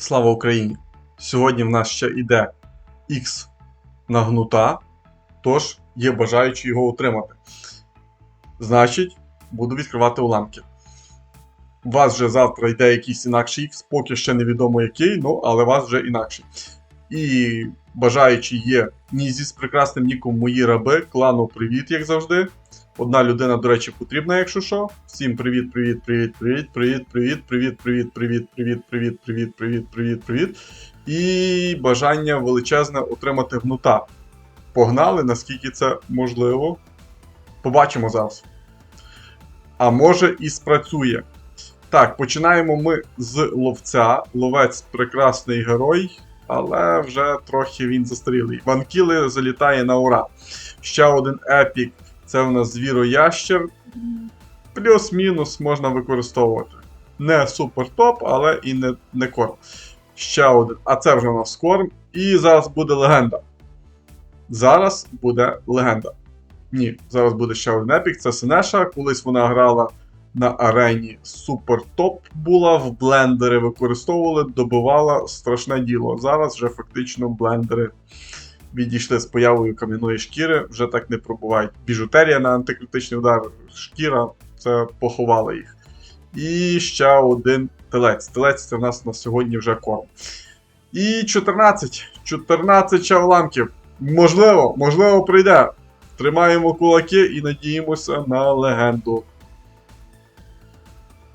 Слава Україні! Сьогодні в нас ще йде X на гнута, тож є бажаючі його отримати. Значить, буду відкривати уламки. У вас вже завтра йде якийсь інакший X, поки ще невідомо який, ну, але у вас вже інакший. І бажаючі є Нізі з прекрасним ніком Мої раби. Клану привіт, як завжди. Одна людина, до речі, потрібна, якщо що. Всім привіт, привіт, привіт, привіт, привіт, привіт, привіт, привіт, привіт, привіт, привіт, привіт, привіт, привіт, привіт. І бажання величезне отримати гнута. Погнали, наскільки це можливо. Побачимо зараз. А може і спрацює. Так, починаємо ми з ловця. Ловець прекрасний герой, але вже трохи він застарілий. Ванкіли залітає на ура. Ще один епік. Це у нас звіроящер. Плюс-мінус можна використовувати. Не супер топ, але і не, не корм. Ще один. А це вже у нас корм. І зараз буде легенда. Зараз буде легенда. Ні, зараз буде ще один епік. Це Синеша. Колись вона грала на арені супер топ була, в блендери використовували, добивала страшне діло. Зараз вже фактично блендери відійшли з появою кам'яної шкіри, вже так не пробувають. Біжутерія на антикритичний удар, шкіра це поховала їх. І ще один телець. Телець це в нас на сьогодні вже корм. І 14. 14 чавламків. Можливо, можливо, прийде. Тримаємо кулаки і надіємося на легенду.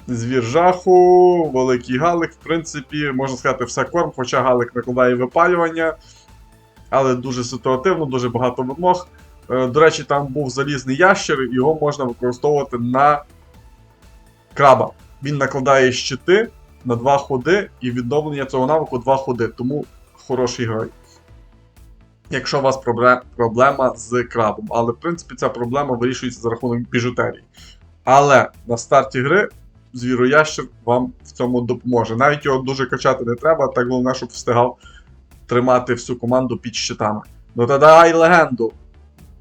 Звір жаху, великий галик, в принципі, можна сказати, все корм, хоча галик накладає випалювання але дуже ситуативно, дуже багато вимог. Е, До речі, там був залізний ящер, його можна використовувати на краба. Він накладає щити на два ходи, і відновлення цього навику два ходи, тому хороший герой. Якщо у вас проблема з крабом. Але, в принципі, ця проблема вирішується за рахунок біжутерії. Але на старті гри звіроящер вам в цьому допоможе. Навіть його дуже качати не треба, так головне, щоб встигав тримати всю команду під щитами. Ну та давай легенду.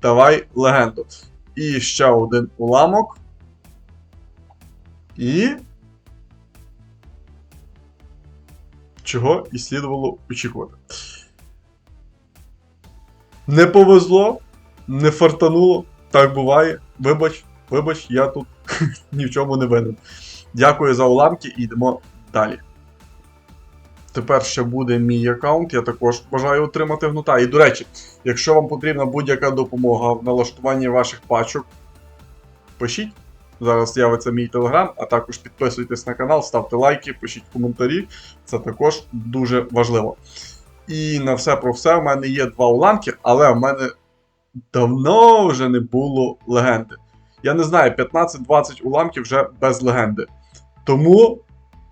Давай легенду. І ще один уламок. І. Чого і слідувало очікувати. Не повезло, не фартануло. Так буває. Вибач, вибач, я тут ні в чому не винен. Дякую за уламки і йдемо далі. Тепер ще буде мій аккаунт, я також бажаю отримати гнута. І до речі, якщо вам потрібна будь-яка допомога в налаштуванні ваших пачок, пишіть. Зараз з'явиться мій телеграм, а також підписуйтесь на канал, ставте лайки, пишіть коментарі. Це також дуже важливо. І на все про все, в мене є два уламки, але в мене давно вже не було легенди. Я не знаю, 15-20 уламків вже без легенди. Тому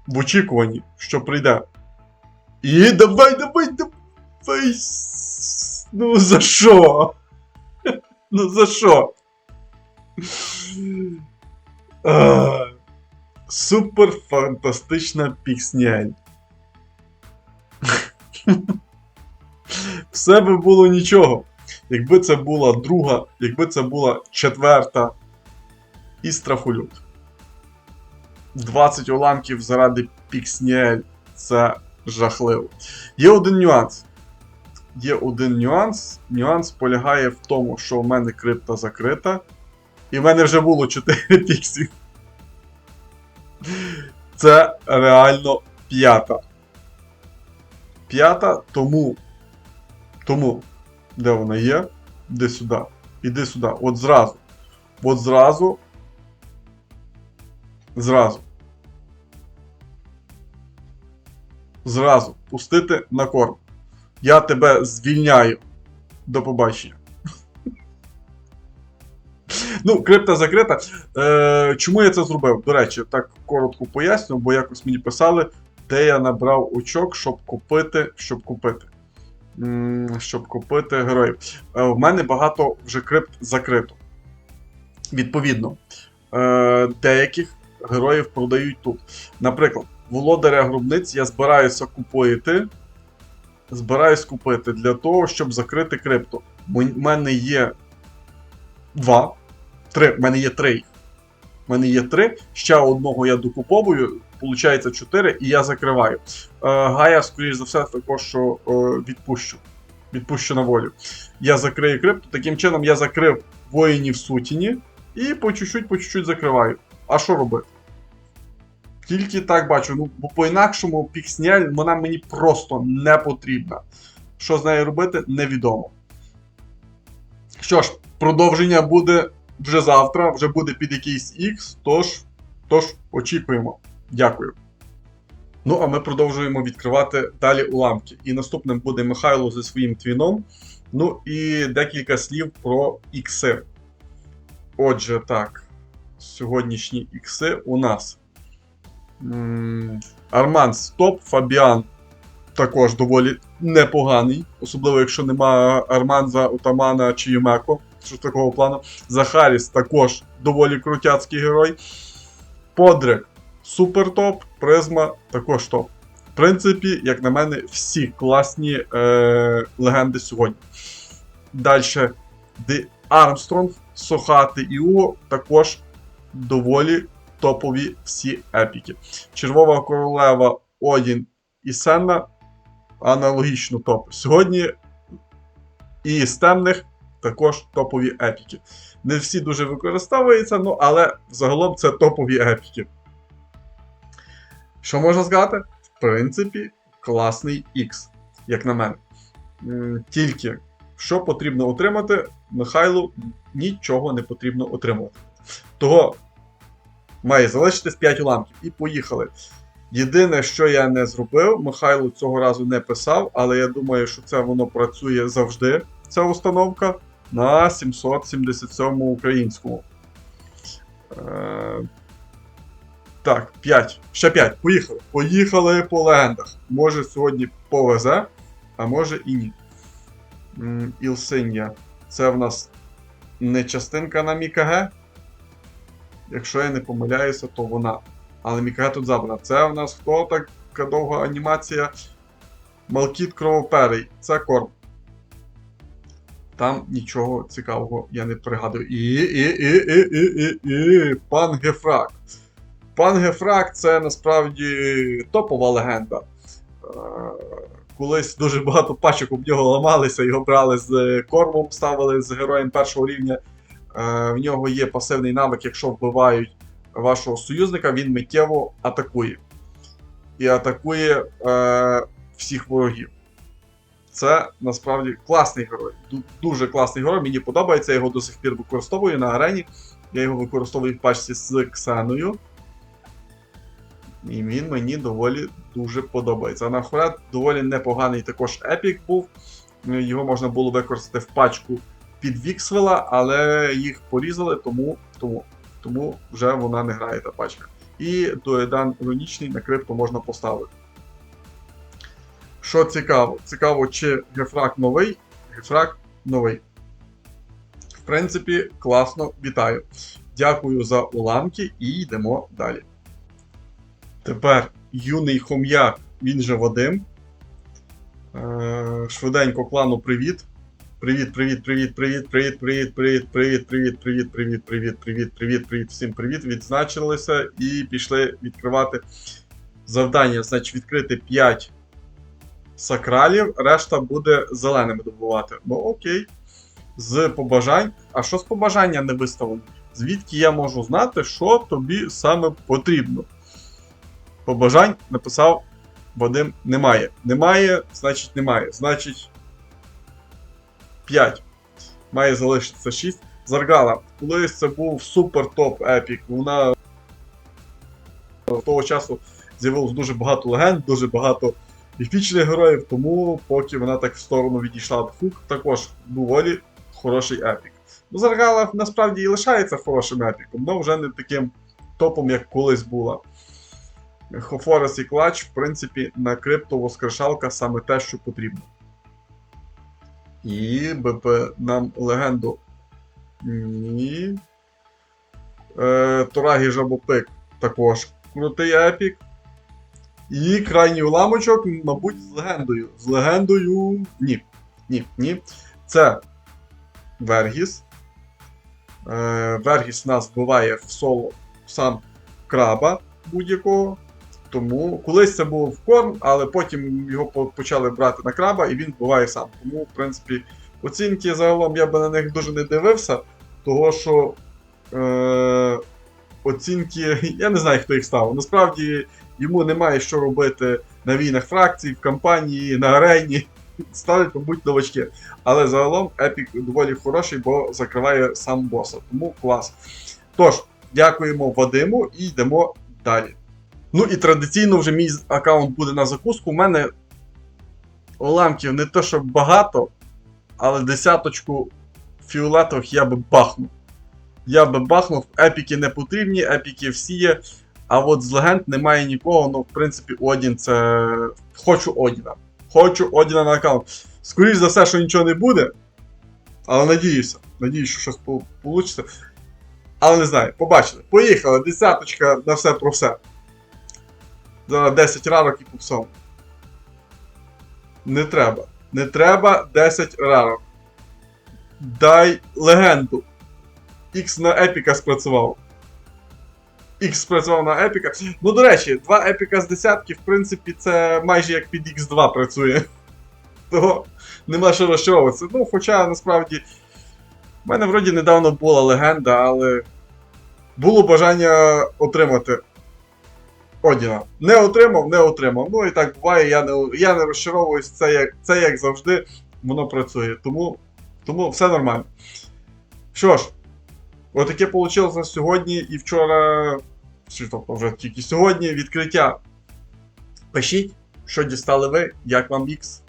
в очікуванні, що прийде і давай, давай, давай. с- Ну за що? Ну за що? Супер фантастична піксняль. Все би було нічого. Якби це була друга, якби це була четверта і страхолюд. 20 уламків заради піксняль. Це жахливо. Є один нюанс. Є один нюанс. Нюанс полягає в тому, що у мене крипта закрита. І в мене вже було 4 піксі. Це реально п'ята. П'ята, тому. Тому. Де вона є? Іди сюди. Іди сюди. От зразу. От зразу. Зразу. Зразу пустити на корм. Я тебе звільняю. До побачення. Ну, крипта закрита. Е, Чому я це зробив? До речі, так коротко поясню, бо якось мені писали, де я набрав очок, щоб купити. Щоб купити. Щоб купити героїв. Е, в мене багато вже крипт закрито. Відповідно, е, деяких героїв продають тут. Наприклад, володаря гробниць я збираюся купити. Збираюсь купити для того, щоб закрити крипту. У мене є два. Три. У мене є три. У мене є три. Ще одного я докуповую. виходить 4, і я закриваю. Е, Гая, скоріш за все, також що е, відпущу. Відпущу на волю. Я закрию крипту. Таким чином я закрив воїнів сутіні і по чуть-чуть, по чуть-чуть закриваю. А що робити? Тільки так бачу. Ну, бо по-інакшому піксняль вона мені просто не потрібна. Що з нею робити, невідомо. Що ж, продовження буде вже завтра, вже буде під якийсь X, тож, тож очікуємо. Дякую. Ну, а ми продовжуємо відкривати далі уламки. І наступним буде Михайло зі своїм твіном. Ну і декілька слів про ікси. Отже, так. Сьогоднішні ікси у нас. Арман Стоп, Фабіан також доволі непоганий, особливо якщо нема Арманза, Утамана чи Юмеко, що такого плану. Захаріс також доволі крутяцький герой. Подрик супер топ, Призма також топ. В принципі, як на мене, всі класні е, легенди сьогодні. Далі Армстронг, Сохати і Уо також доволі топові всі епіки. Червова королева Одін і Сенна аналогічно топ. Сьогодні і з темних також топові епіки. Не всі дуже використовуються, ну але загалом це топові епіки. Що можна сказати? В принципі, класний X, як на мене. Тільки що потрібно отримати, Михайлу нічого не потрібно отримувати. Того має залишитись 5 уламків. І поїхали. Єдине, що я не зробив, Михайло цього разу не писав, але я думаю, що це воно працює завжди, ця установка, на 777 українському. Е, так, 5. Ще 5. Поїхали. Поїхали по легендах. Може сьогодні повезе, а може і ні. М, Ілсинія. Це в нас не частинка на Мікаге. Якщо я не помиляюся, то вона. Але Мікаге тут забрана. Це в нас хто така довга анімація? Малкіт кровоперий. Це корм. Там нічого цікавого я не пригадую. І, і, і, і, і, і, і, пан Гефрак. Пан Гефрак це насправді топова легенда. Е, Колись дуже багато пачок об нього ламалися, його брали з кормом, ставили з героєм першого рівня. Е, В нього є пасивний навик, якщо вбивають вашого союзника, він миттєво атакує. І атакує е, всіх ворогів. Це насправді класний герой. Дуже класний герой. Мені подобається, я його до сих пір використовую на арені. Я його використовую в пачці з Ксеною. І він мені доволі дуже подобається. А доволі непоганий також епік був. Е, Його можна було використати в пачку під Віксвела, але їх порізали, тому, тому, тому вже вона не грає та пачка. І Доедан Іронічний на крипту можна поставити. Що цікаво? Цікаво, чи гефрак новий? Гефрак новий. В принципі, класно, вітаю. Дякую за уламки і йдемо далі. Тепер юний хом'як, він же Вадим. Е, швиденько клану привіт. Привіт, привіт, привіт, привіт, привіт, привіт, привіт, привіт, привіт, привіт, привіт, привіт, привіт, привіт, привіт, всім привіт. Відзначилися і пішли відкривати завдання. Значить, відкрити 5 сакралів, решта буде зеленими добувати. Ну окей. З побажань. А що з побажання не виставлено? Звідки я можу знати, що тобі саме потрібно? Побажань написав Вадим немає. Немає, значить немає. Значить 5. Має залишитися 6. Заргала. Колись це був супер топ епік. Вона того часу з'явилось дуже багато легенд, дуже багато міфічних героїв, тому поки вона так в сторону відійшла від Хук, також доволі хороший епік. Ну, Заргала насправді і лишається хорошим епіком, але вже не таким топом, як колись була. Хофорес і клач, в принципі, на крипто воскрешалка саме те, що потрібно. І БП нам легенду. Ні. Е, Торагі Жабопик також крутий епік. І крайній уламочок, мабуть, з легендою. З легендою. Ні. Ні, ні. Це Вергіс. Е, Вергіс нас вбиває в соло сам краба будь-якого. Тому колись це був корм, але потім його почали брати на краба, і він буває сам. Тому, в принципі, оцінки загалом я би на них дуже не дивився, того що е- оцінки, я не знаю, хто їх ставив. Насправді йому немає що робити на війнах фракцій, в кампанії, на арені. Ставлять, мабуть, новачки. Але загалом епік доволі хороший, бо закриває сам боса. Тому клас. Тож, дякуємо Вадиму і йдемо далі. Ну і традиційно вже мій аккаунт буде на закуску. У мене уламків не то, що багато, але десяточку фіолетових я би бахнув. Я би бахнув, епіки не потрібні, епіки всі є. А от з легенд немає нікого. Ну, в принципі, Одін це. Хочу Одіна. Хочу Одіна на аккаунт. Скоріше за все, що нічого не буде. Але надіюся. Надіюсь, що щось вийде. Але не знаю, побачили. Поїхали. Десяточка на все про все. За 10 ранок і по всьому. Не треба. Не треба 10 ранок. Дай легенду. X на епіка спрацював. X спрацював на епіка. Ну, до речі, два епіка з десятки, в принципі, це майже як під X2 працює. Того нема що розчаровуватися. Ну, хоча насправді. В мене вроді недавно була легенда, але було бажання отримати Одіна. Не отримав, не отримав. Ну і так буває, я не, я не розчаровуюсь, це як, це як завжди, воно працює. Тому, тому все нормально. Що ж, отаке вийшло на сьогодні і вчора. Чи тобто вже тільки сьогодні відкриття. Пишіть, що дістали ви, як вам X.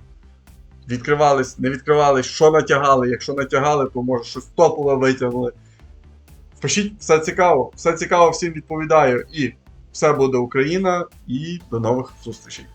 Відкривались, не відкривались, що натягали. Якщо натягали, то може щось топове витягнули. Пишіть, все цікаво, все цікаво, всім відповідаю. І все буде Україна. І до нових зустрічей.